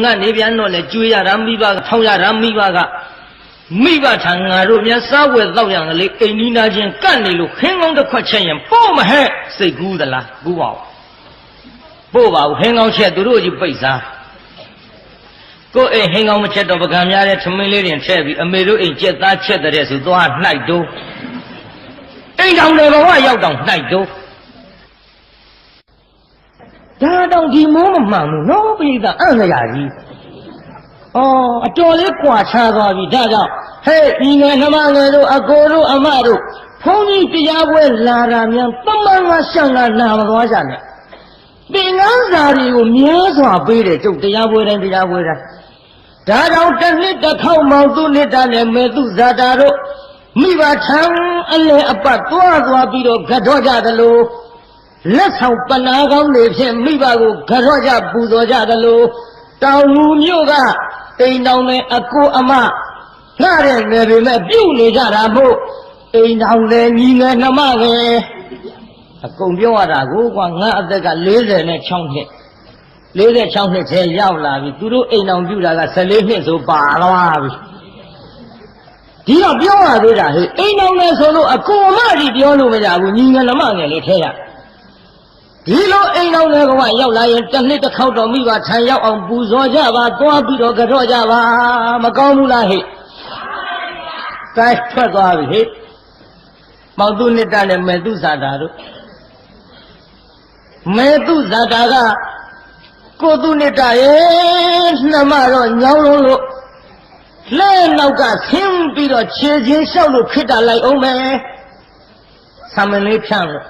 ငါနေပြန်တော့လေကျွေးရတာမိဘကထောင်ရတာမိဘကမိဘထံငါတို့များစားဝယ်တော့ရံကလေးအိမ်နီးနာချင်းကန့်နေလို့ခင်းကောင်းတစ်ခွက်ချက်ရင်ပို့မဟဲ့စိတ်ကူးသလားကူးပါဦးပို့ပါဦးခင်းကောင်းချက်သူတို့ကြီးပိတ်စားကိုယ်အိမ်ဟင်းကောင်းမချက်တော့ပကံများတဲ့ထမင်းလေးတွေထည့်ပြီးအမေတို့အိမ်ကြက်သားချက်တဲ့ဆိုသွားနှိုက်တိုးအိမ်တောင်တွေဘဝရောက်တောင်နှိုက်တိုး ဒါတောင်ဒီမိုးမမှန်ဘူးနော်ပိဋကအံ့ရကြီးဩအတော်လေးကွာခြားသွားပြီဒါကြောင့်ဟဲ့ဒီငယ်နှမငယ်တို့အကိုတို့အမတို့ဘုန်းကြီးတရားပွဲလာတာများတမန်ကရှောင်းလာနာမသွားကြနဲ့သင်္ကန်းစာတွေကိုများစွာပေးတယ်ကျုပ်တရားပွဲတိုင်းတရားပွဲတိုင်းဒါကြောင့်တစ်နှစ်တစ်ခေါက်မောင်သူနှစ်တာနဲ့မေသူဇာတာတို့မိဘထံအလဲအပတ်သွားသွားပြီးတော့ဂတ်တော့ကြသလို လက်ဆောင်ပနာကောင်းတွေဖြင့်မိဘကိုဂတ်တော့ကြပူဇော်ကြသလိုတောင်လူမျိုးကတိမ်တောင်နဲ့အကိုအမလှတဲ့ငယ်တွေမဲ့ပြုတ်နေကြတာမို့အိမ်တောင်လည်းညီငယ်နှမငယ်အကုန်ပြောရတာကိုကွာငါအသက်က46နှစ်46နှစ်ထဲရောက်လာပြီသူတို့အိမ်အောင်ပြုတာက14နှစ်ဆိုပါသွားပြီဒီတော့ပြောရသေးတာဟဲ့အိမ်အောင်လဲဆိုလို့အကိုအမကြီးပြောလို့မရဘူးညီငယ်နှမငယ်လေးထဲရ ဒီလိုအိမ်အောင်လဲကရောက်လာရင်တစ်နှစ်တစ်ခေါက်တော့မိဘထံရောက်အောင်ပူဇော်ကြပါသွားပြီးတော့ကြော့ကြပါမကောင်းဘူးလားဟဲ့ကဲထွက်သွားပြီဟဲ့မောင်သူနှစ်တနဲ့မေသူဇာတာတို့မေသူဇာတာကကိုသူနှစ်တရဲ့နှမတော့ညောင်းလုံးလို့လဲနောက်ကဆင်းပြီးတော့ခြေချင်းလျှောက်လို့ခိတ္တလိုက်အောင်မယ်ဆံမလေးဖြန့်လို့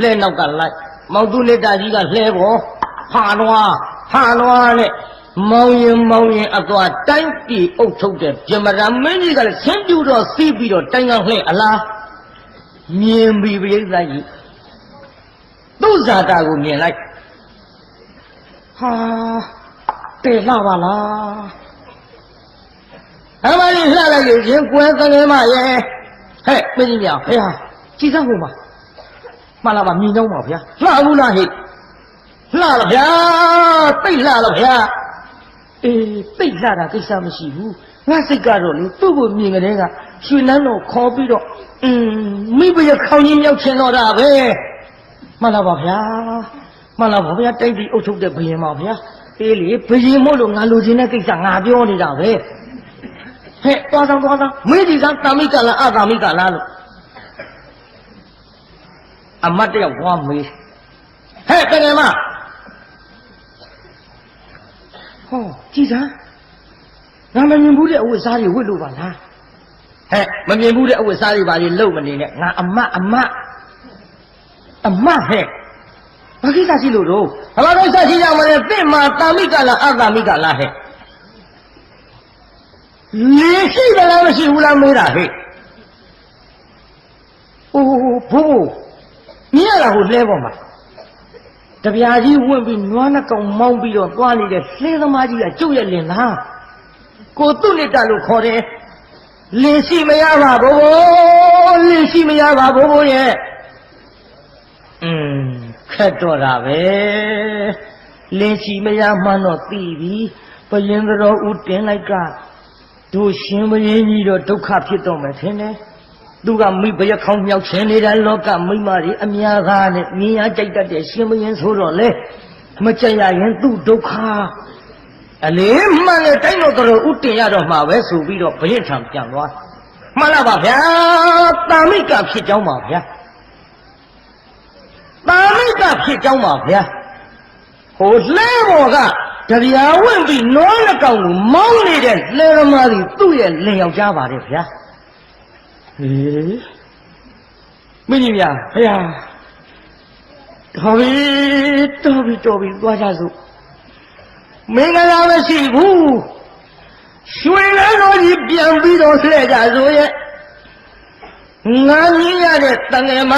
လဲနောက်ကလိုက်မောင်သူနှစ်တကြီးကလှဲပေါ်ဟာတော့ဟာတော့နဲ့မောင်ရင်မောင်ရင်အသွားတိုင်းပြည်အုပ်ထုတ်တဲ့ပြမရမင်းကြီးကလည်းဆင်းပြူတော့စီးပြီးတော့တိုင်းကလှဲအလားမြင်ပြီပြိဿကြီးသူ့ဇာတာကိုမြင်လိုက်ဟာတေလှပါလားအမကြီးလှလိုက်လို့ရှင်ကွယ်သငယ်မရဲ့ဟဲ့မင်းကြီးမြောင်ဖေဟာကြည်စမ်းဟို မှာမှန်လားပါမြင်တော့ပါဗျာလှဘူးလားဟိလှလားဗျာတိတ်လှလားဗျာအေးတိတ်လှတာကိစ္စမရှိဘူးငါစိတ်ကတော့လေသူ့ကိုမြင်ကြတဲ့ကရွှေနန်းတော်ခေါ်ပြီးတော့อืมမိဘရခေါင်းကြီးမြောက်ချင်တော့တာပဲမှန်လားပါဗျာမှန်လားပါဗျာတိုက်ပြီးအုပ်ချုပ်တဲ့ဘယင်ပါဗျာအေးလေဘယင်မို့လို့ငါလိုချင်တဲ့ကိစ္စငါပြောနေတာပဲဟဲ့သွားဆောင်သွားဆောင်မေးဒီကတာမိကလားအတာမိကလားလို့ အမတ်တယောက်သွားမေးဟဲ့တကယ်မဟောကြည်စမ်းငါမမြင်ဘူးတဲ့အဝတ်စားတွေဝတ်လို့ပါလားဟဲ့မမြင်ဘူးတဲ့အဝတ်စားတွေပါလေလုံမနေနဲ့ငါအမတ်အမတ်အမတ်ဟဲ့ဘာကိစ္စရှိလို့တော့ဘာလို့ကိစ္စရှိကြမလဲတင့်မှာတာမိကလားအတာမိကလားဟဲ့လေရှိသလားမရှိဘူးလားမေးတာဟဲ့အိုးဘိုးဘိုး မြင်ရတာဟိုလဲပေါ်မှာတပြာကြီးဝင့်ပြီးနွားနှကောင်မောင်းပြီးတော့သွားနေတဲ့လှဲသမားကြီးကကျုပ်ရဲ့လင်လားကိုသူ့နှစ်တလို့ခေါ်တယ်လင်ရှိမရပါဘိုးဘိုးလင်ရှိမရပါဘိုးဘိုးရဲ့อืมခက်တော့တာပဲလင်ရှိမရမှန်းတော့သိပြီဘယင်းတော်ဦးတင်လိုက်ကတို့ရှင်ဘယင်းကြီးတော့ဒုက္ခဖြစ်တော့မယ်ထင်တယ် သူကမိဘရခေါင်းမြောက်ခြင်းနေတဲ့လောကမိမတွေအများကားနဲ့မြင်ရကြိုက်တတ်တဲ့ရှင်ဘယင်းဆိုတော့လေမကြရရင်သူ့ဒုက္ခအလေးမှန်တဲ့တိုင်းတော်တော်ဥတင်ရတော့မှာပဲဆိုပြီးတော့ဘရင်ထံပြန်သွားမှန်လားပါဗျာတာမိကဖြစ်ကြောင်းပါဗျာတာမိကဖြစ်ကြောင်းပါဗျာဟိုလဲဘော်ကတရားဝင်ပြီးနွားလက်ကောင်ကိုမောင်းနေတဲ့လဲသမားကြီးသူ့ရဲ့လင်ယောက်ျားပါတယ်ဗျာ ဟေးမင်းကြီးဗျာဖေဟာတော်ပြီတော်ပြီတော်ပြီသွားကြစို့မင်္ဂလာမရှိဘူးရွှေလည်းတော်ကြီးပြန်ပြီးတော့လှည့်ကြစို့ရဲ့ငါမြင်ရတဲ့တန်ငယ်မ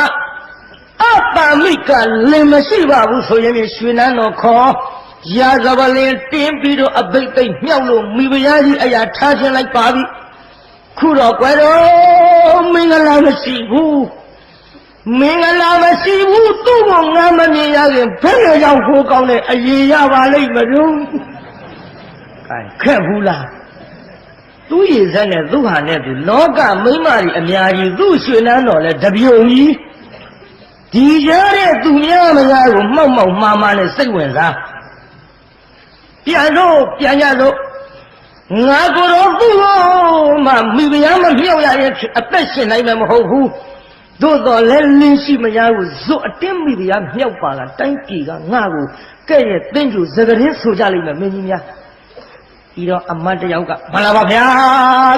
အပ္ပမိကလင်မရှိပါဘူးဆိုရင်ရွှေနန်းတော်ခေါ်ရာဇပလင်တင်းပြီးတော့အဘိတ်သိမ့်မြောက်လို့မိဖုရားကြီးအရာထားခြင်းလိုက်ပါပြီခုတော့ကွယ်တော် မင်္ဂလာမရှိဘူးမင်္ဂလာမရှိဘူးသူ့ကိုငါမမြင်ရခင်ဘယ်လိုကြောင့်ခိုးကောင်းတဲ့အရေးရပါလိမ့်မလို့ကဲခက်ဘူးလားသူ့ရည်စက်နဲ့သူ့ဟာနဲ့သူလောကမိမ့်မတွေအများကြီးသူ့ရွှေနန်းတော်လဲတပြုံကြီးဒီရတဲ့သူများမများကိုမှောက်မှောက်မှားမှားနဲ့စိတ်ဝင်စားပြန်လို့ပြန်ရလို့ ငါကိုယ်တော်သူ့ကိုမှမိဖုရားမမြောက်ရရင်အသက်ရှင်နိုင်မှာမဟုတ်ဘူးသို့တော်လည်းလင်းရှိမရဘူးဇွတ်အတင်းမိဖုရားမြောက်ပါလားတိုင်းပြည်ကငါ့ကိုကဲ့ရဲ့တင်းကျူစကရင်ဆိုကြလိမ့်မယ်မင်းကြီးများပြီးတော့အမတ်တယောက်ကမလာပါဗျာ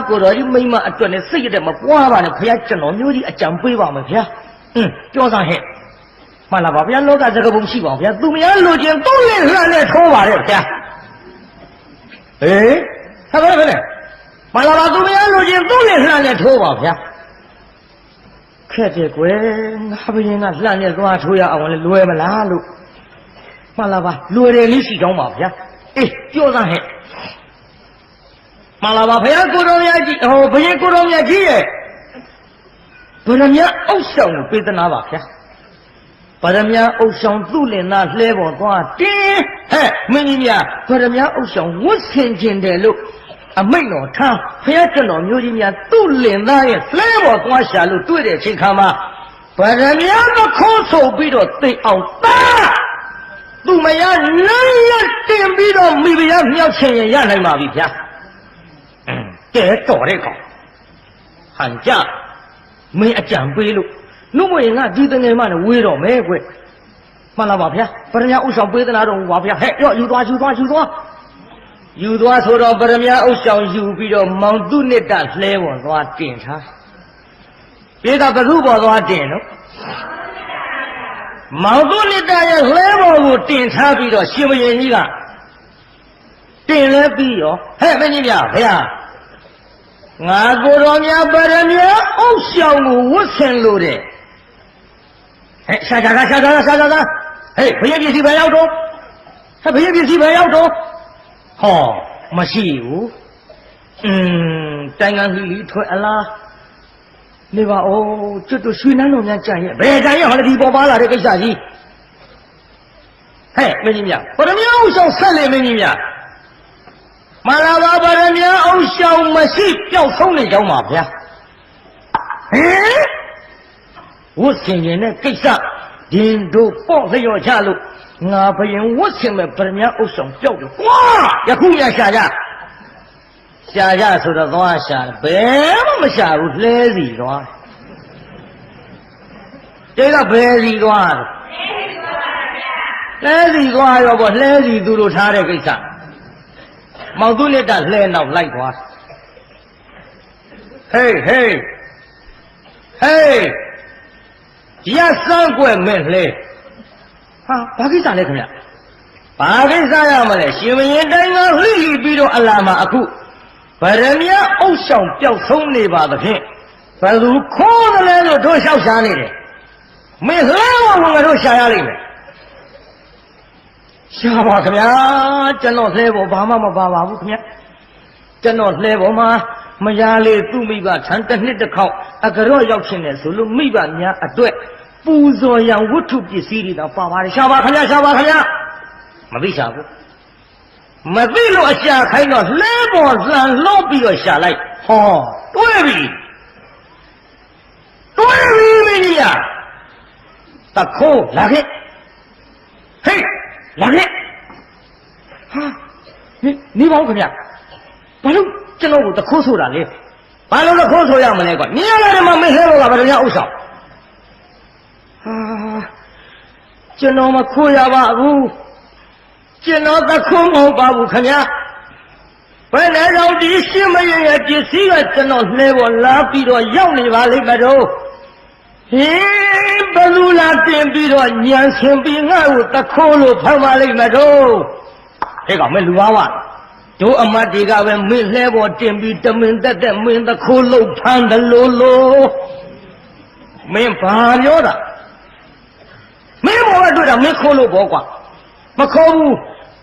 ကိုတော်ကြီးမိမအတွက်နဲ့စိတ်ရတဲ့မပွားပါနဲ့ဘုရားကျွန်တော်မျိုးကြီးအကြံပေးပါမယ်ဗျာအင်းပြောစားဟဲ့မှန်လားပါဗျာလောကစကပုံရှိပါဗျာသူများလိုချင်သူ့လက်လှမ်းနဲ့ထိုးပါတဲ့ဗျာဟေး ဟုတ်ကဲ့ခင်ဗျမလာပါသူမရလို့ချင်းသူ့နဲ့လှမ်းနဲ့ထိုးပါဗျာခက်တယ်ကွယ်ငါဘယင်းကလှမ်းနဲ့သွားထိုးရအောင်လဲလွယ်မလားလို့မလာပါလွယ်တယ်လေးရှိကောင်းပါဗျာအေးကြောသားဟဲ့မလာပါဘုရားကိုတော်မြတ်ကြီးဟိုဘုရင်ကိုတော်မြတ်ကြီးရဲ့ဗရမယအုတ်ဆောင်ပေးသနာပါဗျာဗရမယအုတ်ဆောင်သူ့လင်သားလှဲပေါ်သွားတင်းဟဲ့မင်းကြီးများဗရမယအုတ်ဆောင်ဝတ်ဆင်ကျင်တယ်လို့ အမိတ်တော်ထားဘုရားကျွန်တော်မျိုးကြီးများသူ့လင်သားရဲ့လှဲပေါ်သွားရှာလို့တွေ့တဲ့အချိန်ခါမှာဗရမ ्या မခိုးဆိုပြီးတော့သိအောင်သားသူမရလမ်းလက်တင်ပြီးတော့မိဖုရားမြောက်ချင်ရင်ရနိုင်ပါပြီဗျာအင်းကဲတော်တဲ့ကောင်ဟန်ကြမင်းအကြံပေးလို့နှုတ်မရင်ကဒီတငယ်မနဲ့ဝေးတော့မဲကွမှန်လားပါဗျာပရမဥဆောင်ပေးသနာတော်ပါဗျာဟဲ့ရော့ယူသွားယူသွားယူသွား ယူသွားဆိုတော့ပရမဥဆောင်ယူပြီးတော့မောင်တုနိတလှဲပေါ်သွားတင်ထားပြေကဘုရုပေါ်သွားတင်နော်မောင်တုနိတရဲ့လှဲပေါ်ကိုတင်ထားပြီးတော့ရှင်မရင်ကြီးကတင်လဲပြီးရောဟဲ့မင်းကြီးဗျာဗျာငါကိုယ်တော်များပရမအုပ်ဆောင်ကိုဝတ်ဆင်လို့တဲ့ဟဲ့ရှာကြတာရှာကြတာရှာကြတာဟေးဘုရားပစ္စည်းဘယ်ရောက်တော့ဟဲ့ဘုရားပစ္စည်းဘယ်ရောက်တော့ ဟောမရှိဘူးอืมတိုင်ငံလီလီထွက်အလားနေပါဦးကျွတ်တို့ရွှေနန်းတော်များကြံ့ရဲ့ဘယ်ကြံ့ရဲ့ဟောလေဒီပေါ်ပါလာတဲ့ကိစ္စကြီးဟဲ့မင်းကြီးမြပရမအုပ်ဆောင်ဆက်လေမင်းကြီးမြမလာပါဗရမအုပ်ဆောင်မရှိပျောက်ဆုံးနေကြောင်းပါဗျာဟင်ဝတ်ဆင်ရင်တဲ့ကိစ္စဒင်တို့ပေါ့လျော့ချလို့ ငါဘယင်ဝတ်ဆင်မဲ့ဗရမအုပ်ဆောင်ပျောက်တယ်ကွာယခုမြရှာကြရှာကြဆိုတော့သွားရှာဘယ်မှမရှာဘူးလှဲစီသွားတဲကဘယ်စီသွားလဲလှဲစီသွားရောပေါ့လှဲစီသူတို့ထားတဲ့ကိစ္စမောင်သူလက်တလှဲနောက်လိုက်သွားဟေးဟေးဟေးရစမ်းကွယ်မင်းလှဲ ဟာဘာကိစ္စလဲခင်ဗျဘာကိစ္စရမလဲရှင်မင်းတိုင်းကလှိလိပြီးတော့အလာမှာအခုဗရမယအုပ်ဆောင်ပျောက်ဆုံးနေပါသဖြင့်ဘယ်သူခိုးတယ်လဲလို့တို့လျှောက်ရှားနေတယ်မင်းလှဲဝငါတို့ရှာရလိမ့်မယ်ရှားပါခင်ဗျာကျွန်တော်လှဲဖို့ဘာမှမပါပါဘူးခင်ဗျာကျွန်တော်လှဲဖို့မှာမရလေသူ့မိဘထန်တစ်နှစ်တစ်ခေါက်အကြရော့ရောက်ရှင်တယ်ဆိုလို့မိဘများအတွက် ပူဇော်ရန်ဝတ္ထုပစ္စည်းတွေတော့ပါပါတယ်ရှားပါခင်ဗျာရှားပါခင်ဗျာမသိရှာဘူးမသိလို့အရှာခိုင်းတော့လှဲပေါ်လှန်လို့ပြီးတော့ရှာလိုက်ဟောတွေးပြီတွေးပြီမင်းကြီးတခိုးလာခဲ့ဟေးလာခဲ့ဟာနေနေပါဦးခင်ဗျဘာလို့ကျွန်တော်ကိုတခိုးဆိုတာလဲဘာလို့တခိုးဆိုရမလဲကွာမြင်ရတယ်မမင်းဟဲလို့ကဗရမဥစ္စာဟာ ကျွန်တော်မခိုးရပါဘူးကျွန်တော်တခိုးမဟုတ်ပါဘူးခင်ဗျဘယ်နဲ့တော့ဒီရှင်းမရရဲ့ပစ္စည်းကကျွန်တော်လှဲပေါ်လာပြီးတော့ရောက်နေပါလိမ့်မယ်တော့ဟင်းဘလူလာတင်ပြီးတော့ညံဆင်ပြီးငါ့ကိုတခိုးလို့ဖမ်းပါလိမ့်မယ်တော့ဟဲ့ကောင်မလူပါဝတို့အမတ်တွေကပဲမင်းလှဲပေါ်တင်ပြီးတမင်တက်တက်မင်းတခိုးလို့ဖမ်းတယ်လို့လို့မင်းဘာပြောတာမင်းဘော ကတွေ့တာမင်းခိုးလို့ဘောကွာမခိုးဘူး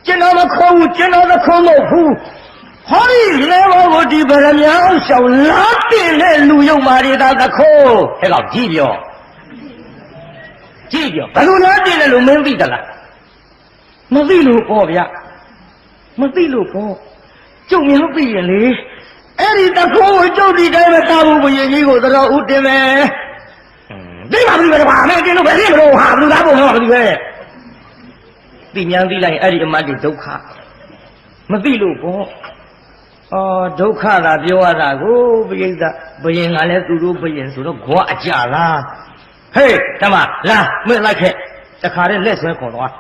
ကျွန်တော်မခိုးဘူးကျွန်တော်တခိုးလို့ဘူးဟောဒီလဲဘောကိုဒီဗရမ ्या အောင်ရှောင်းလာတင်တဲ့လူယုံမာရီတာတခိုးဟဲ့ကောင်ကြည့်ပြောကြည့်ပြောဘယ်လိုလားတင်တယ်လို့မင်းသိသလားမသိလို့ပေါ့ဗျမသိလို့ပေါ့ကျုပ်များသိရင်လေအဲ့ဒီတခိုးကိုကျုပ်ဒီတိုင်းမသားဘူးဘုရင်ကြီးကိုတော်ဦးတင်မယ် သိပါဘူးကွာမင်းကျင်းလို့ပဲသိမလို့ဟာဘလူသားပုံတော့ဘလူပဲသိញ្ញမ်းသိလိုက်အဲ့ဒီအမတ်ဒီဒုက္ခမသိလို့ပေါ့အော်ဒုက္ခသာပြောရတာကိုဘုရင်ကဘုရင်ကလည်းသူတို့ဘုရင်ဆိုတော့ဂွာအကြလားဟေးတမလာမင်းလိုက်ခဲ့တခါတည်းလက်ဆွဲခေါ်သွား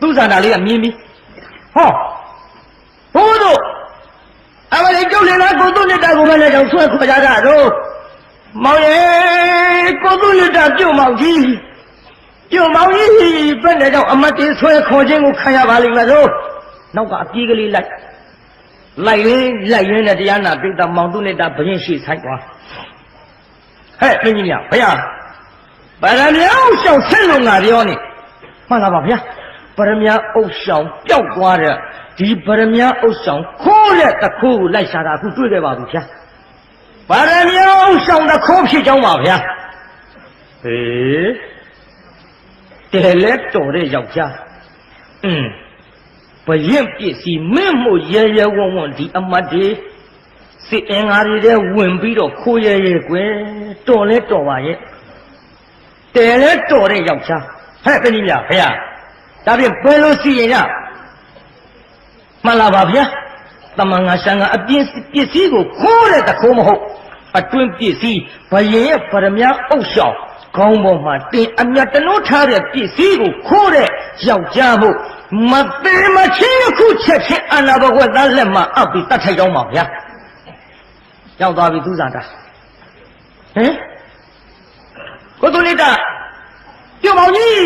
သူ့ဇာတာလေးကမြင်ပြီဟောဘိုးတို့အမလေးကျုပ်လည်းလားကိုသူ့လက်တာကိုမလည်းတော့ဆွဲခေါ်ကြတာတော့ မောင်ရဲ့ကိုသူလတပြုတ်မောင်ကြီးပြုတ်မောင်ကြီးဘယ်နဲ့ကြောင့်အမတ်တင်ဆွဲခေါ်ခြင်းကိုခံရပါလိမ့်မယ်လို့နောက်ကအပြေးကလေးလိုက်လိုက်ရင်းလိုက်ရင်းနဲ့တရားနာပြုတ်တာမောင်သူလတဘရင်ရှိဆိုင်သွားဟဲ့မင်းကြီးများဘုရားဗရမယောရှောင်းဆင်းလုံးငါပြောနေမှန်လားပါဗျာဗရမယအုပ်ဆောင်ပျောက်သွားတဲ့ဒီဗရမယအုပ်ဆောင်ခိုးတဲ့တခိုးကိုလိုက်ရှာတာအခုတွေ့ခဲ့ပါပြီဗျာ ဗရမ ्या ဥရှောင်းတခိုးဖြစ်ကြောင်းပါဗျာဟေးတယ်လက်တော်တဲ့ယောက်ျားอืมဘရင်ပစ္စည်းမင်းမို့ရဲရဲဝံ့ဝံ့ဒီအမတ်ဒီစစ်အင်္ဂါတွေတဲ့ဝင်ပြီးတော့ခိုးရဲရဲကွယ်တော်လဲတော်ပါရဲ့တယ်လဲတော်တဲ့ယောက်ျားဟဲ့တနည်းများဖေရဒါဖြင့်ဘယ်လိုစီရင်ရမှန်လားပါဗျာ တမန်ငါရှန်ကအပြင်းပစ္စည်းကိုခိုးတဲ့တခိုးမဟုတ်အတွင်းပစ္စည်းဘရင်ရဲ့ဗရမ ्या အုပ်ရှောင်ခေါင်းပေါ်မှာတင်အမြတ်တနိုးထားတဲ့ပစ္စည်းကိုခိုးတဲ့ယောက်ျားမို့မသေးမချင်းခုချက်ချင်းအနာဘဝသားလက်မှာအပ်ပြီးတတ်ထိုက်တော့မှာဗျာရောက်သွားပြီသူစားတာဟင်ကိုသူနိတာပြုံမောင်ကြီး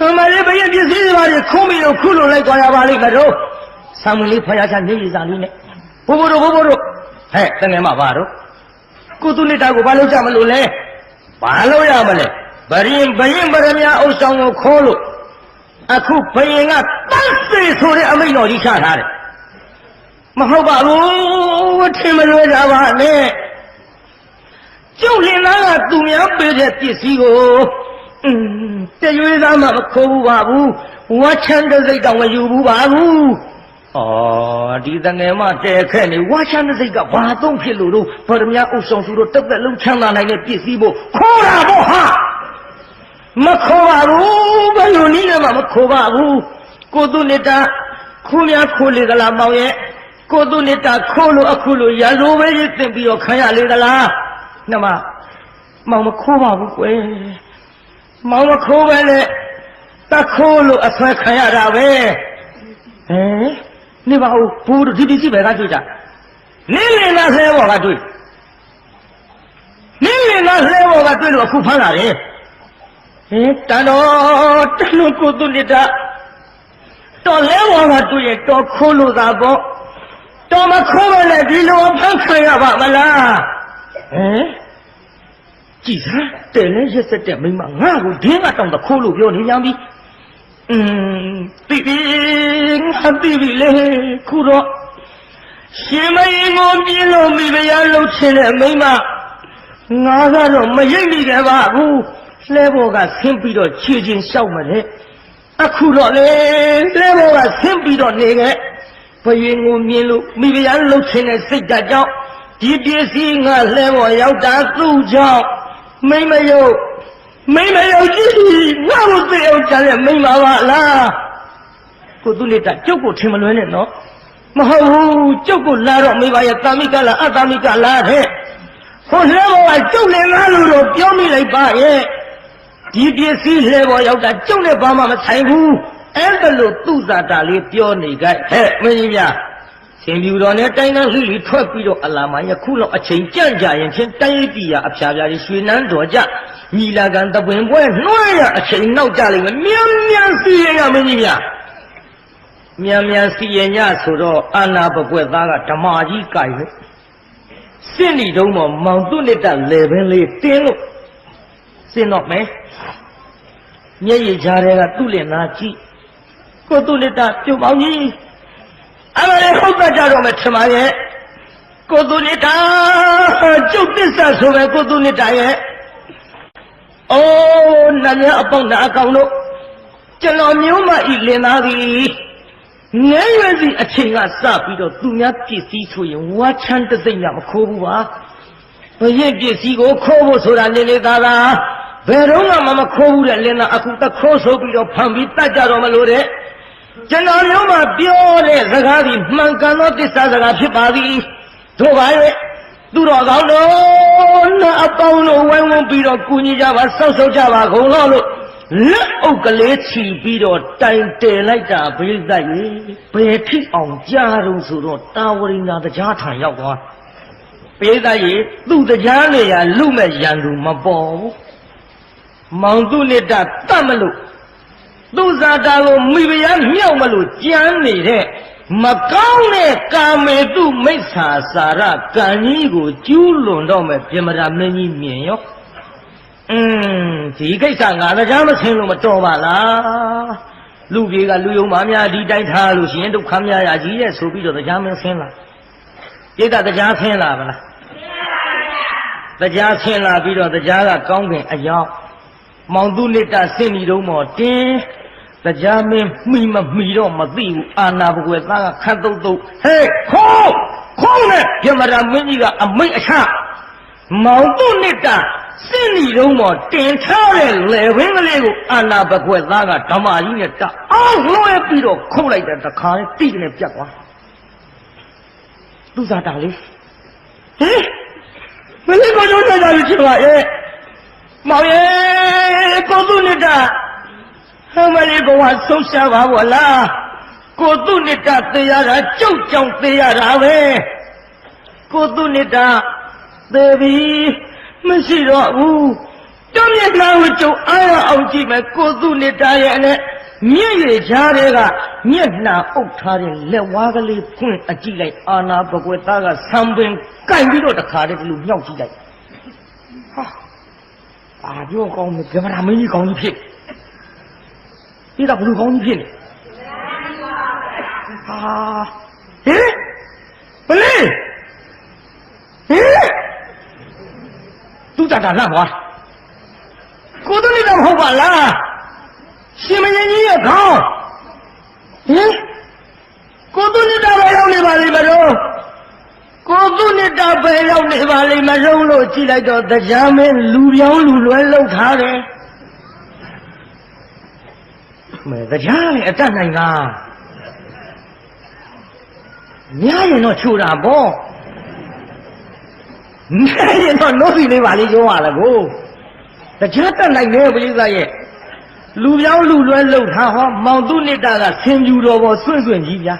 အမလေးဘယ်ပစ္စည်းတွေပါလေခုံးပြီးတော့ခုလိုလိုက်သွားရပါလိမ့်မယ်တော့ ဆံမလေးဖယားချနေရည်စားလေးနဲ့ဘိုးဘိုးတို့ဘိုးဘိုးတို့ဟဲ့တကယ်မှပါတော့ကိုသူနိတာကိုဘာလို့ကြမလို့လဲဘာလို့ရမလဲဗရင်ဘရင်ဗရမ ्या အုပ်ဆောင်ကိုခိုးလို့အခုဘယင်ကတတ်စေဆိုတဲ့အမိန့်တော်ကြီးချထားတယ်မဟုတ်ပါဘူးထင်မလွဲကြပါနဲ့ကျုပ်လင်သားကသူများပေးတဲ့ပစ္စည်းကိုအင်းတရွေးသားမှမခိုးဘူးပါဘူးဝါချမ်းတဲ့စိတ်တောင်မယူဘူးပါဘူး ဩဒီတငယ်မတဲခဲ့နေဝါချမ်းတဲ့စိတ်ကဘာသုံးဖြစ်လို့တော့ဗရမ ्या အုပ်ဆောင်သူတို့တက်တက်လုံးချမ်းသာနိုင်တဲ့ပစ္စည်းဖို့ခိုးတာပေါ့ဟာမခေါ်ပါဘူးဘယ်လိုနည်းနဲ့မှမခေါ်ပါဘူးကိုသူနိတာခိုးများခိုးလေသလားမောင်ရဲ့ကိုသူနိတာခိုးလို့အခုလို့ရလိုပဲရစ်တင်ပြီးတော့ခံရလေသလားနှမမောင်မခိုးပါဘူးကွယ်မောင်မခိုးပဲနဲ့တခိုးလို့အဆွဲခံရတာပဲဟမ် နေပါဦးဘူးတို့ဒီပစ္စည်းပဲကတွေ့ကြနင်းလင်လားဆဲဘော်ကတွေ့နင်းလင်လားဆဲဘော်ကတွေ့လို့အခုဖမ်းလာတယ်ဟင်တန်တော်တန်တော်ကိုသူလက်တာတော်လဲဝါကတွေ့ရတော်ခိုးလို့သာပေါ့တော်မခိုးမနဲ့ဒီလိုဖမ်းခံရပါမလားဟင်ကြည်စားတယ်လဲရက်စက်တဲ့မိမငါ့ကိုဒင်းကတောင်တခိုးလို့ပြောနေပြန်ပြီ อืมတိတိငါတိပြီလေခုတော့ရှင်မင်းကိုပြင်းလို့မိဖုရားလှုပ်ချင်တဲ့မိမငါကတော့မရိပ်မိခဲ့ပါဘူးလှဲဘော်ကဆင်းပြီးတော့ခြေချင်းလျှောက်မလဲအခုတော့လေလှဲဘော်ကဆင်းပြီးတော့နေခဲ့ဘယင်ကိုမြင်လို့မိဖုရားလှုပ်ချင်တဲ့စိတ်ဓာတ်ကြောင့်ဒီပစ္စည်းငါလှဲဘော်ရောက်တာသူ့ကြောင့်မိမယုတ် မိမယုတ်ကြည့်ငါ့ကိုသိအောင်ကြတဲ့မိမပါလားကိုသူလက်တာကျုပ်ကိုထင်မလွဲနဲ့နော်မဟုတ်ဘူးကျုပ်ကိုလာတော့မိဘရဲ့တာမိကလားအတာမိကလားတဲ့ကိုလှဲဘော်ကကျုပ်လည်းငါလို့တော့ပြောမိလိုက်ပါရဲ့ဒီပစ္စည်းလှဲပေါ်ရောက်တာကျုပ်နဲ့ဘာမှမဆိုင်ဘူးအဲ့ဒါလို့သူ့သာတာလေးပြောနေကြဟဲ့မင်းကြီးများရှင်ပြူတော်နဲ့တိုင်းတန်းလှလိထွက်ပြီးတော့အလာမယခုလောက်အချိန်ကြံ့ကြရင်ဖြင့်တိုင်းပြည်ရအဖျားဖျားကြီးရွှေနန်းတော်ကြ ညီလာခံတပွင်ပွဲနှွှဲရအချိန်နောက်ကြလိမ့်မယ်မြန်မြန်စီရင်ရမင်းကြီးများမြန်မြန်စီရင်ညဆိုတော့အာနာပပွက်သားကဓမ္မကြီးကြိုက်ပဲစစ်နီတုံးပေါ်မောင်တုနှစ်တလေပင်လေးတင်းလို့စင်တော့မယ်မျက်ရည်ကြားတွေကသူ့လင်သားကြည့်ကိုသူ့လက်တာပြုတ်ပေါင်းကြီးအမလေးဟုတ်တတ်ကြတော့မယ်ထင်ပါရဲ့ကိုသူ့လက်တာကျုပ်တစ္ဆာဆိုပဲကိုသူ့လက်တာရဲ့ အိုးနတ်များအပေါင်းနာအကောင်တို့ကျွန်တော်မျိုးမဤလင်သားသည်ငယ်ရွယ်စီအချိန်ကစပြီးတော့သူများပစ္စည်းဆိုရင်ဝါချမ်းတစ်သိမ့်ရမခိုးဘူးပါဘရင်ပစ္စည်းကိုခိုးဖို့ဆိုတာလေလေသားသားဘယ်တော့မှမခိုးဘူးတဲ့လင်းသားအခုတခိုးဆိုပြီးတော့ဖန်ပြီးတတ်ကြတော့မလို့တဲ့ကျွန်တော်မျိုးမှာပြောတဲ့စကားဒီမှန်ကန်သောတစ္ဆာစကားဖြစ်ပါသည်တို့ပါရဲ့ သူတော်ကောင်းတို့နာအပေါင်းတို့ဝိုင်းဝန်းပြီးတော့ကူညီကြပါဆောက်ရှောက်ကြပါကုန်လို့လို့လက်အုပ်ကလေးချီပြီးတော့တိုင်တယ်လိုက်တာဘေးသက်ရေဘယ်ထိအောင်ကြားတော့ဆိုတော့တာဝရိနာတရားထံရောက်သွားဘေးသက်ရေသူ့တရားနေရလူမဲ့ရန်သူမပေါ်ဘူးမောင်သူနှစ်တတ်မလို့သူ့ဇာတာကိုမိဖုရားမြောက်မလို့ကြမ်းနေတဲ့ မကောင်းတဲ့ကာမေတုမိစ္ဆာစာရကံကြီးကိုကျူးလွန်တော့မဲ့ပြမရာမင်းကြီးမြင်ရောอืมဒီကိစ္စငါတရားမဆင်းလို့မတော်ပါလားလူကြီးကလူယုံမများဒီတိုင်းထားလို့ရှိရင်ဒုက္ခများရကြီးရဲ့ဆိုပြီးတော့တရားမင်းဆင်းလာပြိတ္တတရားဆင်းလာပါလားတရားဆင်းလာပြီးတော့တရားကကောင်းကင်အယောက်မောင်သူနိတ္တဆင်းနေတော့မော်တင်း တရားမင်းမှီမမှီတော့မသိဘူးအာနာဘကွယ်သားကခတ်တုတ်တုတ်ဟဲ့ခေါင်းခေါင်းနဲ့ပြမရာမင်းကြီးကအမိတ်အချမောင်သူနိတ္တစင့်နေတော့မော်တင်ထားတဲ့လေဝင်းကလေးကိုအာနာဘကွယ်သားကဓမ္မကြီးနဲ့တအောင်လွှဲပြီးတော့ခုတ်လိုက်တဲ့တခါနဲ့တိကနေပြတ်သွားသူစားတာလေးဟဲ့မလေးကိုတော့ကြကြချင်ပါရဲ့မောင်ရဲ့ကိုသူနိတ္တ ဟမလေးဘဝဆုံးရှားပါဘောလားကိုသူနိတ္တသေရတာကြောက်ကြောင်သေရတာပဲကိုသူနိတ္တသေပြီမရှိတော့ဘူးတမျက်နှာကိုကြုံအားရအောင်ကြည့်မယ်ကိုသူနိတ္တရဲ့နဲ့မြင့်ရကြားတဲ့ကမျက်နှာအုပ်ထားတဲ့လက်ဝါးကလေးဖွင့်အကြည့်လိုက်အာနာပကွယ်သားကဆံပင်ကင်ပြီးတော့တခါတည်းဒီလိုမြောက်ကြည့်လိုက်ဟာအာပြောကောင်းမယ်ကမ္ဘာမင်းကြီးကောင်းကြီးဖြစ် ဒီတော့ဘလူကောင်းကြီးဖြစ်နေဟာဟင်ဘလေးဟင်သူတတာလန့်သွားကိုသူနေတော့မဟုတ်ပါလားရှင်မင်းကြီးရဲ့ခေါင်းဟင်ကိုသူနေတာပဲရောက်နေပါလိမ့်မလို့ကိုသူနေတာပဲရောက်နေပါလိမ့်မလို့လို့ကြည့်လိုက်တော့တရားမင်းလူပြောင်းလူလွဲလောက်ထားတယ် မဲတရားလေအတတ်နိုင်လားများရင်တော့ချိုတာပေါ့များရင်တော့နိုးစီလေးပါလေးကျုံးရလားကိုတရားတတ်နိုင်တယ်ပရိသတ်ရဲ့လူပြောင်းလူလွဲလှုပ်ထားဟောမောင်သူနိတ္တကဆင်ပြူတော်ပေါ်ဆွင့်ဆွင့်ကြီးဗျာ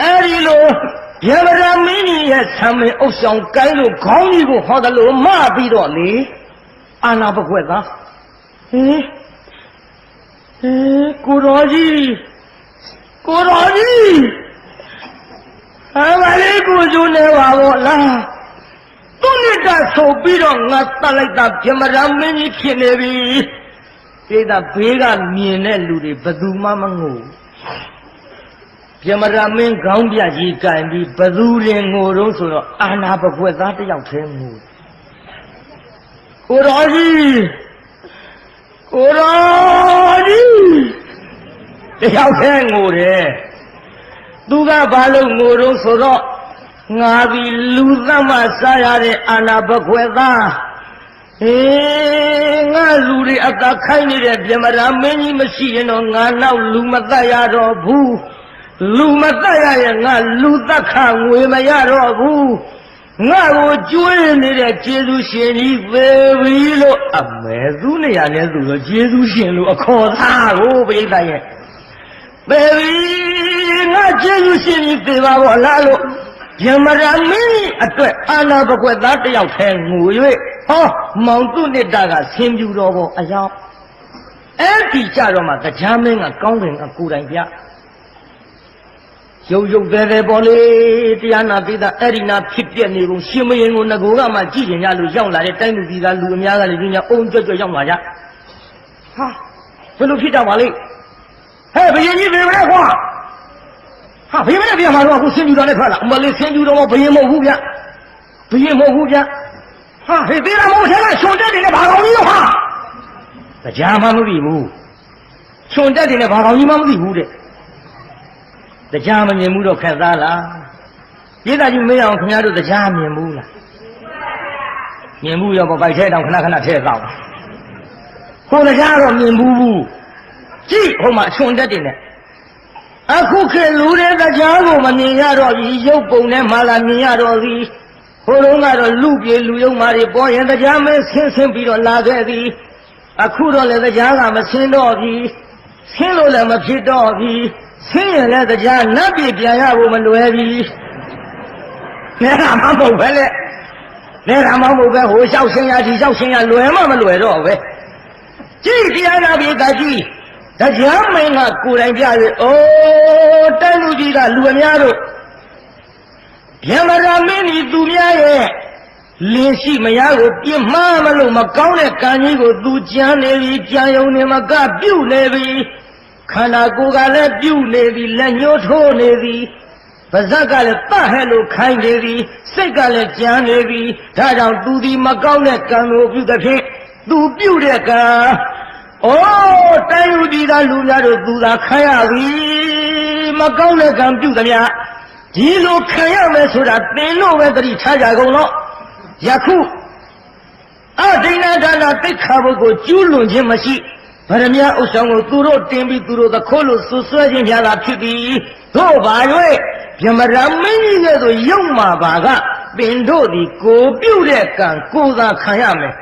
အဲ့ဒီလိုယေဗရာမင်းကြီးရဲ့ဆံမင်းအုပ်ဆောင်ကိုင်းလို့ခေါင်းကြီးကိုဟောတယ်လို့မပြီးတော့လေအာနာပကွက်သားဟင် ဟေးကိုတော်ကြီးကိုတော်ကြီးအမလေးကိုကျိုးနေပါဘောလားသူနှစ်ကဆိုပြီးတော့ငါတတ်လိုက်တာပြမရမင်းကြီးဖြစ်နေပြီပိဒါဘေးကမြင်တဲ့လူတွေဘယ်သူမှမငိုပြမရမင်းခေါင်းပြကြီးကင်ပြီးဘယ်သူရင်ငိုတော့ဆိုတော့အာနာပကွက်သားတစ်ယောက်တည်းငိုကိုတော်ကြီး ကိုရောကြီးတယောက်တည်းငိုတယ်သူကဘာလို့ငိုတော့ဆိုတော့ငါဒီလူသမစားရတဲ့အာနာဘခွေသားဟေးငါလူတွေအသာခိုင်းနေတဲ့ပြမရာမင်းကြီးမရှိရင်တော့ငါနောက်လူမတတ်ရတော့ဘူးလူမတတ်ရရင်ငါလူသက်ခငွေမရတော့ဘူး ငါကိုကျွေးနေတဲ့ကျေးဇူးရှင်ကြီးပေပြီလို့အမဲသူနေရလဲသူတော့ကျေးဇူးရှင်လို့အခေါ်သားကိုပြိတ္တရဲ့ပေပြီငါကျေးဇူးရှင်ကြီးပေပါဘောလားလို့ယမရာမင်းကြီးအတွက်အာနာပကွက်သားတယောက်ထဲငို၍ဟောမောင်သူနှစ်တာကဆင်းပြူတော်ပေါ်အယောင်အဲ့ဒီကြတော့မှတရားမင်းကကောင်းတယ်ကကိုယ်တိုင်ပြ ရုပ်ရုပ်သေးသေးပေါ်လေတရားနာပိသအဲ့ဒီနာဖြစ်ပြနေကုန်ရှင်မရင်ကိုငကိုကမှကြည့်ကြရလို့ရောက်လာတဲ့တိုင်းလူပြည်သားလူအများကလည်းဒီညအုံကြွကြွရောက်လာကြဟာဘယ်လိုဖြစ်ကြပါလိမ့်ဟဲ့ဘယင်ကြီးဘယ်မလဲခွာဟာဘယင်မလဲပြန်มาတော့အခုဆင်းပြူတော်နဲ့ထွက်လာအမလေးဆင်းပြူတော်မဘယင်မဟုတ်ဘူးဗျဘယင်မဟုတ်ဘူးဗျဟာဟေးသေးတာမဟုတ်ထဲကရှင်တက်တယ်နဲ့ဘာကောင်ကြီးရောဟာတရားမှမသိဘူးရှင်တက်တယ်နဲ့ဘာကောင်ကြီးမှမသိဘူးတဲ့ဟ တရားမမြင်ဘူးတော့ခက်သားလားပြည်သားကြီးမေးအောင်ခင်ဗျားတို့တရားမြင်ဘူးလားမြင်ဘူးရောပေါ့ဗိုက်ထဲတောင်ခဏခဏထဲတော့ကိုယ်တရားတော့မြင်ဘူးဘူးကြည့်ဟိုမှာအချွန်တက်တင်နေအခုခေတ်လူတွေတရားကိုမမြင်ရတော့ပြီရုပ်ပုံနဲ့မှလာမြင်ရတော့သည်ဟိုတုန်းကတော့လူပြေလူယုံမာတွေပေါ်ရင်တရားမင်းဆင်းဆင်းပြီးတော့လာခဲ့သည်အခုတော့လည်းတရားကမဆင်းတော့ပြီဆင်းလို့လည်းမဖြစ်တော့ပြီ ဆင်းရင်လည်းတရားနတ်ပြည်ပြန်ရဖို့မလွယ်ပြီနဲတာမဟုတ်ပဲလေနဲတာမဟုတ်ပဲဟိုလျှောက်ဆင်းရဒီလျှောက်ဆင်းရလွယ်မှမလွယ်တော့ပဲကြည့်တရားနာပြီကကြည့်တရားမင်းကကိုယ်တိုင်ပြ၍အိုးတန်လူကြီးကလူအများတို့ဗျမရာမင်းဒီသူများရဲ့လင်းရှိမယားကိုပြင်းမှားမလို့မကောင်းတဲ့ကံကြီးကိုသူကြမ်းနေပြီကြံယုံနေမကပြုတ်နေပြီ ခန္ဓာကိုယ်ကလည်းပြုတ်နေပြီလက်ညှိုးထိုးနေပြီပါဇက်ကလည်းတတ်ဟဲ့လို့ခိုင်းနေပြီစိတ်ကလည်းကြမ်းနေပြီဒါကြောင့်သူဒီမကောင်းတဲ့ကံကိုပြုသဖြင့်သူပြုတ်တဲ့ကံအိုးတိုင်းယူဒီသားလူများတို့သူသာခံရပြီမကောင်းတဲ့ကံပြုသမျှဒီလိုခံရမယ်ဆိုတာသင်တို့ပဲသတိထားကြကုန်တော့ယခုအဒိဏဒါနသိက္ခာဘုတ်ကိုကျူးလွန်ခြင်းမရှိ ဗရမ ्या ဥစ္စာကိုသူတို့တင်ပြီးသူတို့သခိုးလို့ဆွဆွဲခြင်းများတာဖြစ်ပြီးတို့ဘာ၍ဗြဟ္မရာမင်းကြီးရဲ့ဆိုရုပ်မာပါကပင်တို့ဒီကိုပြုတ်တဲ့ကံကိုသာခံရမယ်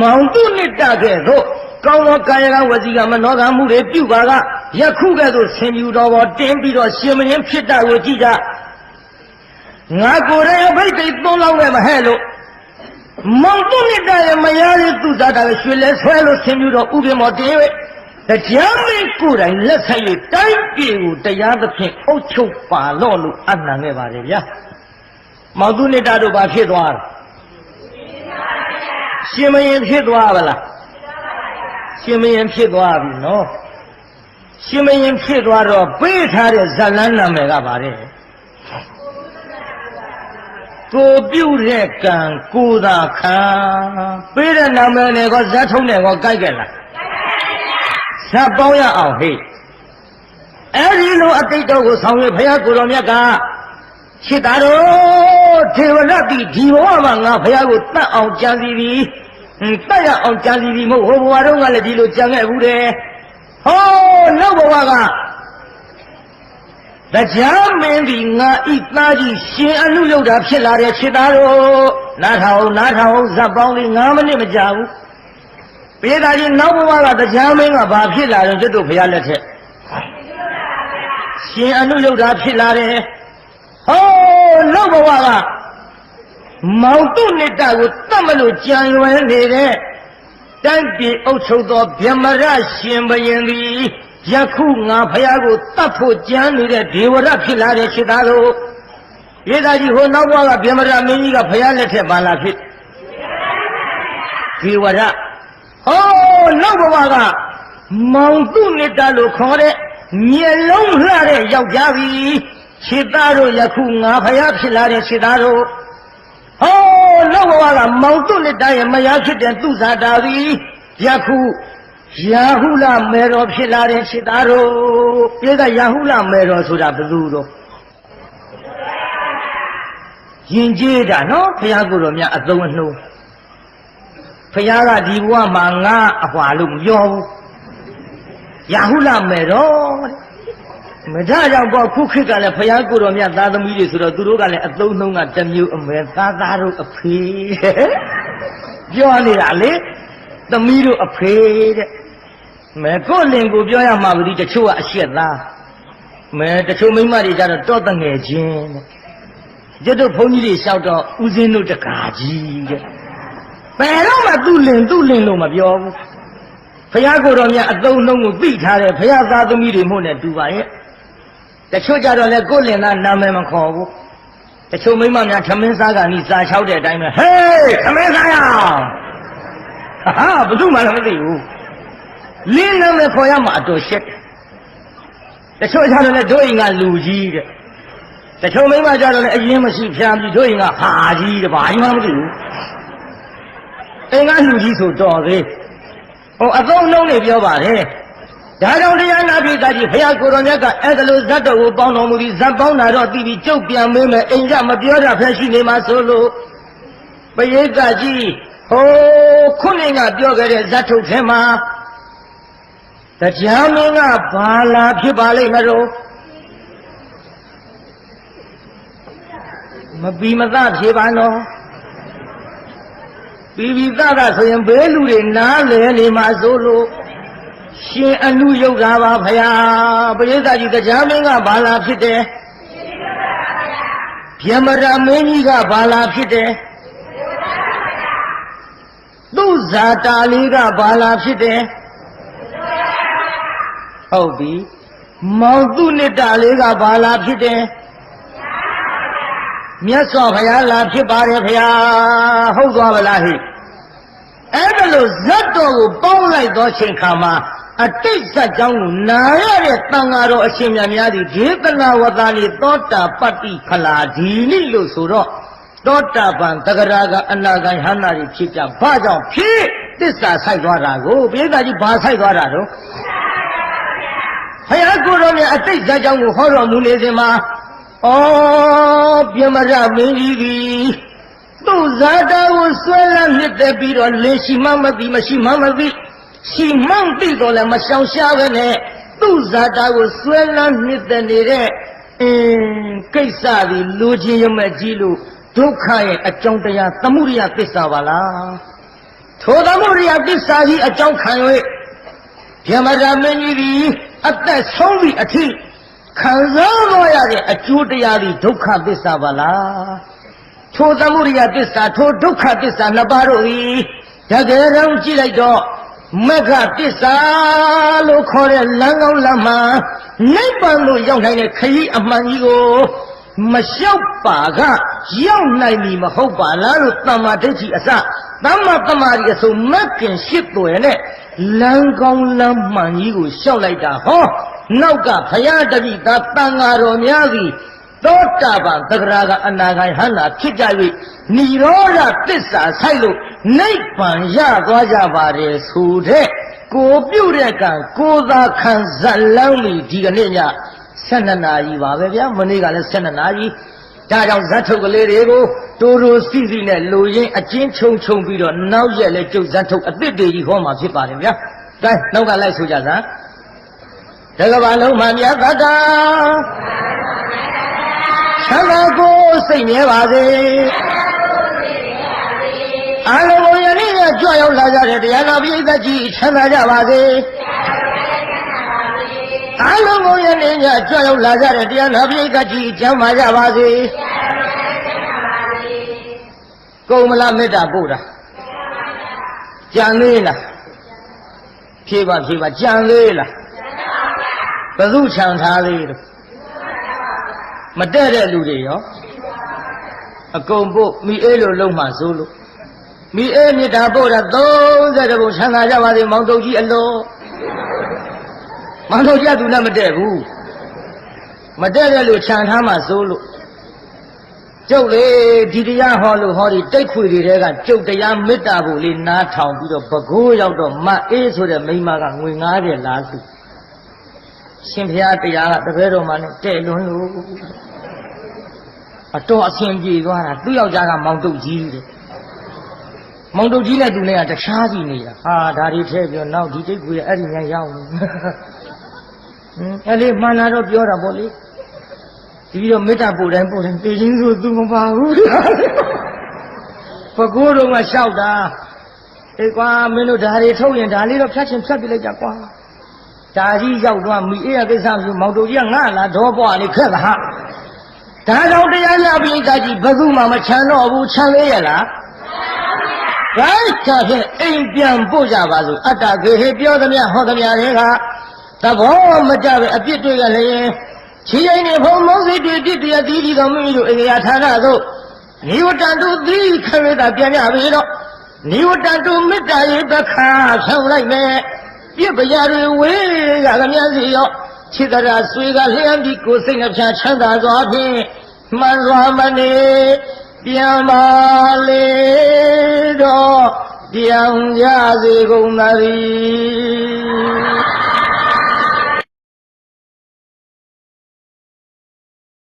မောင်တုနိတကဲ့သို့ကောင်းသောကာယကဝစီကမနောကမှုတွေပြုပါကယခုကဲ့သို့ဆင်ပြူတော်ပေါ်တင်းပြီးတော့ရှင်မင်းဖြစ်တာကိုကြည့်ကြငါကိုယ်ရဲ့အဘိဓိသုံးလောက်နဲ့မဟဲ့လို့ မောင်တုနိတရဲ့မယားလေးသူစားတာပဲရွှေလဲဆွဲလို့ဆင်ပြူတော်ဥပင်မော်တင်း၍တရားမင်းကိုယ်တိုင်လက်ဆက်၍တိုင်းပြည်ကိုတရားသဖြင့်အုပ်ချုပ်ပါလော့လို့အနှံခဲ့ပါတယ်ဗျာမောင်တုနိတတို့ဘာဖြစ်သွားလဲရှင်မရင်ဖြစ်သွားပါလားရှင်မရင်ဖြစ်သွားပြီနော်ရှင်မရင်ဖြစ်သွားတော့ပေးထားတဲ့ဇလန်းနာမည်ကပါတဲ့ ကိုပြုတ်တဲ့ကံကိုသာခံပေးတဲ့နာမည်နဲ့ကောဇတ်ထုံးနဲ့ကောကြိုက်ကြလားဇတ်ပေါင်းရအောင်ဟေ့အဲ့ဒီလိုအတိတ်တော်ကိုဆောင်ရွက်ဘုရားကိုတော်မြတ်ကရှစ်သားတော်ထေဝရတိဒီဘဝမှာငါဘုရားကိုတတ်အောင်ကြံစီပြီးတတ်ရအောင်ကြံစီပြီးမဟုတ်ဟိုဘဝတုန်းကလည်းဒီလိုကြံခဲ့ဘူးတယ်ဟောနောက်ဘဝက တရားမင်းဒီငါဤသားကြီးရှင်အနုယုတ်တာဖြစ်လာတဲ့ခြေသားတို့နားထောင်နားထောင်ဇက်ပေါင်းလေး9မိနစ်မကြာဘူးပေသားကြီးနောက်ဘဝကတရားမင်းကဘာဖြစ်လာတယ်ကျွတ်တို့ဘုရားလက်ထက်ရှင်အနုယုတ်တာဖြစ်လာတယ်ဟောနောက်ဘဝကမောင်တုနိတကိုတတ်မလို့ကြံရွယ်နေတဲ့တိုင်းပြည်အုပ်ချုပ်သောဗြဟ္မရရှင်ဘယင်သည် ယခုငါဖះကိုတတ်ဖို့ကြံနေတဲ့ဒေဝရဖြစ်လာတဲ့ခြေသားတို့ရေသာကြီးဟိုနောက်ဘဝကဗြဟ္မရမင်းကြီးကဖះလက်ထက်ပါလာဖြစ်ဒေဝရဟောနောက်ဘဝကမောင်တုနိတလို့ခေါ်တဲ့မျက်လုံးလှတဲ့ယောက်ျားပြီခြေသားတို့ယခုငါဖះဖြစ်လာတဲ့ခြေသားတို့ဟောနောက်ဘဝကမောင်တုလက်တရဲ့မယားဖြစ်တဲ့သူဇာတာသည်ယခု ယာဟုလမေတော်ဖြစ်လာတဲ့ခြေသားတို့ပြေကယာဟုလမေတော်ဆိုတာဘယ်သူတော့ယင်ကျေးတာနော်ဘုရားကိုယ်တော်မြတ်အသုံးအနှုံးဘုရားကဒီဘဝမှာငါအဟွာလို့မပြောဘူးယာဟုလမေတော်တဲ့မကြကြောင့်ပေါ့ခုခေတ်ကလည်းဘုရားကိုယ်တော်မြတ်သားသမီးတွေဆိုတော့သူတို့ကလည်းအသုံးနှုံးကတစ်မျိုးအမဲသားသားတို့အဖေပြောနေတာလေသမီးတို့အဖေတဲ့ မဲကိုယ်လင်ကိုပြောရမှာဘူးဒီတချို့ကအရှက်သားမဲတချို့မိန်းမတွေကြတော့တော့တငယ်ချင်းတဲ့ကျွတ်တို့ဘုန်းကြီးတွေလျှောက်တော့ဦးစင်းတို့တကာကြီးတဲ့ဘယ်တော့မှသူ့လင်သူ့လင်လို့မပြောဘူးဘုရားကိုယ်တော်မြတ်အသုံးနှုံးကိုသိထားတယ်ဘုရားသားသမီးတွေမို့နဲ့တူပါရဲ့တချို့ကြတော့လေကိုယ်လင်သားနာမည်မခေါ်ဘူးတချို့မိန်းမများထမင်းစားကနီးစာလျှောက်တဲ့အတိုင်းပဲဟေးထမင်းစားရအောင်ဟာဘယ်သူမှလည်းမသိဘူး လင်းနာမည်ခေါ်ရမှာအတော်ရှက်တယ်တချို့ကြတော့လေတို့အိမ်ကလူကြီးတဲ့တချို့မိန်းမကြတော့လေအရင်မရှိဖြာပြီးတို့အိမ်ကဟာကြီးတဲ့ဘာကြီးမှမသိဘူးအိမ်ကလူကြီးဆိုတော်သေးဟိုအသုံးနှုံးနေပြောပါတယ်ဒါကြောင့်တရားနာပိကကြီးဖရာကိုယ်တော်မြတ်ကအဲ့ဒါလိုဇတ်တော်ကိုပေါင်းတော်မူပြီးဇတ်ပေါင်းတာတော့ပြီးပြီးကြုတ်ပြန်မေးမယ်အိမ်ကမပြောတာဖက်ရှိနေမှာဆိုလို့ပရိကကြီးဟိုးခုနှစ်ကပြောခဲ့တဲ့ဇတ်ထုတ်ထဲမှာ တရားမင်းကဘာလာဖြစ်ပါလိမ့်မလို့မပီမသဖြေပါနော်ပီပီသကဆိုရင်ဘေးလူတွေနားလဲနေမှာဆိုလို့ရှင်အနုယုတ်တာပါဖယားပရိသတ်ကြီးတရားမင်းကဘာလာဖြစ်တယ်ဗျမရမင်းကြီးကဘာလာဖြစ်တယ်သူ့ဇာတာလေးကဘာလာဖြစ်တယ် ဟုတ်ပြီမောင်သူနှစ်တာလေးကဘာလာဖြစ်တယ်မြတ်စွာဘုရားလာဖြစ်ပါတယ်ဖယားဟုတ်သွားပါလားဟိအဲ့ဒါလို့ဇတ်တော်ကိုပေါင်းလိုက်သောချိန်ခါမှာအတိတ်ဇတ်ကြောင်းကိုနာရတဲ့တန်ဃာတော်အရှင်မြတ်များသည်ဒေသနာဝတာနေသောတာပတ္တိခလာဒီနိလို့ဆိုတော့သောတာပန်တဂရာကအနာဂံဟန္တာတွေဖြစ်ကြဘာကြောင့်ဖြစ်သစ္စာဆိုင်သွားတာကိုပိဋကကြီးဘာဆိုင်သွားတာတော့ ဘုရားကိုယ်တော်မြတ်အတိတ်ဇတ်ကြောင်းကိုဟောတော်မူနေစဉ်မှာဩပြမရမင်းကြီးသည်သူ့ဇာတာကိုဆွဲလန်းမြစ်တဲ့ပြီးတော့လင်းရှိမှမသိမရှိမှမသိရှိမှန်းသိတော့လည်းမရှောင်ရှားပဲနဲ့သူ့ဇာတာကိုဆွဲလန်းမြစ်တဲ့နေတဲ့အင်းကိစ္စဒီလူချင်းရမဲ့ကြီးလို့ဒုက္ခရဲ့အကြောင်းတရားသမှုရိယသစ္စာပါလားထိုသမှုရိယသစ္စာကြီးအကြောင်းခံ၍ပြမရမင်းကြီးသည် အသက်ဆုံးသည့်အထိခံစားလို့ရတဲ့အကျိုးတရားဒီဒုက္ခသစ္စာပါလားထိုသမှုရိယသစ္စာထိုဒုက္ခသစ္စာနှစ်ပါးတို့သည်တကယ်တော့ကြည့်လိုက်တော့မက္ခသစ္စာလို့ခေါ်တဲ့လမ်းကောင်းလမ်းမှနိဗ္ဗာန်ကိုရောက်နိုင်တဲ့ခရီးအမှန်ကြီးကိုမလျှောက်ပါကရောက်နိုင်ပြီမဟုတ်ပါလားလို့တမ္မာဒိဋ္ဌိအစတမ္မာတမာရီအစုံမက်ကင်ရှစ်သွယ်နဲ့ လမ်းကောင်းလမ်းမှန်ကြီးကိုလျှောက်လိုက်တာဟောနောက်ကဘုရားတပိသာတန်ဃာတော်များသည်သောတာပန်သဂရာကအနာဂံဟန္တာဖြစ်ကြ၍និရောဓသစ္စာဆိုင်လို့နိဗ္ဗာန်ရသွားကြပါတယ်ဆိုတဲ့ကိုပြုတ်တဲ့ကံကိုသာခံဇလန်းပြီဒီကနေ့ည12နာရီပါပဲဗျာမနေ့ကလည်း12နာရီ ဒါကြောင့်ဇတ်ထုတ်ကလေးတွေကိုတိုးတိုးစီစီနဲ့လူရင်းအချင်းချုံချုံပြီးတော့နောက်ရက်လဲကျုပ်ဇတ်ထုတ်အစ်စ်တွေကြီးဟောမှာဖြစ်ပါတယ်ဗျာ။ဒါနောက်ကလိုက်ဆိုကြစမ်းတကဘာလုံးမှမြတ်တတာသံဃာကိုစိတ်မြဲပါစေအာလုံးကိုယနေ့ကကြွရောက်လာကြတဲ့တရားနာပိဋကကြီးချမ်းသာကြပါစေ အာလုံးကိုယနေ့ကကြွရောက်လာကြတဲ့တရားနာပိဋကကြီးချမ်းသာကြပါစေကုံမလားမေတ္တာပို့တာကြံသေးလားဖြေပါဖြေပါကြံသေးလားဘယ်သူခြံထားလေးတော့မတဲ့တဲ့လူတွေရောအကုန်ပို့မိအေးလို့လုံးမှစိုးလို့မိအေးမြစ်တာပို့တာ30ဘုံချမ်းသာကြပါစေမောင်တုတ်ကြီးအလို မောင်တုတ်ကြီးကသူနဲ့မတဲ့ဘူးမတဲ့တဲ့လူခြံထားမှစိုးလို့ကျုပ်လေဒီတရားဟောလို့ဟောဒီတိတ်ခွေတွေကကျုပ်တရားမေတ္တာဖို့လေးနားထောင်ပြီးတော့ဘကိုးရောက်တော့မအေးဆိုတဲ့မိန်းမကငွေ90လားစုရှင်ဘုရားတရားကတပည့်တော်မှနဲ့တဲ့လွန်းလို့အတော်အဆင်ပြေသွားတာသူ့ယောက်ျားကမောင်တုတ်ကြီးတဲ့မောင်တုတ်ကြီးနဲ့သူနဲ့ကတခြားစီနေတာဟာဒါတွေထဲပြောနောက်ဒီတိတ်ခွေအဲ့ဒီညာရောက်နေဟင်း အဲ့လေမှန်လာတော့ပြောတာပေါ့လေဒီပြီးတော့မေတ္တာပို့တိုင်းပို့တိုင်းတေချင်းဆိုသူမပါဘူးပကိုးတော့မှလျှောက်တာအေးကွာမင်းတို့ဓာရီထုတ်ရင်ဓာလေးတော့ဖြတ်ချင်ဖြတ်ပြလိုက်ကြကွာဒါကြီးရောက်သွားမိအေးရကိစ္စမျိုးမောင်တို့ကြီးကငါလာတော့ပွားနေခက်လားဟာဒါကြောင့်တရားနာပိဋကကြီးဘယ်သူမှမချမ်းတော့ဘူးချမ်းလေးရလားဘယ်ချဖြင့်အိမ်ပြန်ပို့ကြပါစို့အတ္တကေဟေပြောသမျှဟောသမျှတွေက သဘောမကြပဲအပြစ်တွေ့ရလျင်ချီရင်နေဖုံမုံစိတ်တွေပြစ်တရားတီးပြီးတော့မိမိတို့အေရာဌာနသို့နိဝတ္တတုသီခရတာပြန်ကြပြီတော့နိဝတ္တတုမေတ္တာရေတခါဖြောင်းလိုက်မယ်ပြစ်ပရာတွေဝေးရသမျှစီရောခြေတရာဆွေကလျှမ်းပြီးကိုယ်စိတ်နှပြချမ်းသာစွာဖြင့်မှန်စွာမနေပြန်ပါလေတော့ပြန်ရစေကုန်သတည်း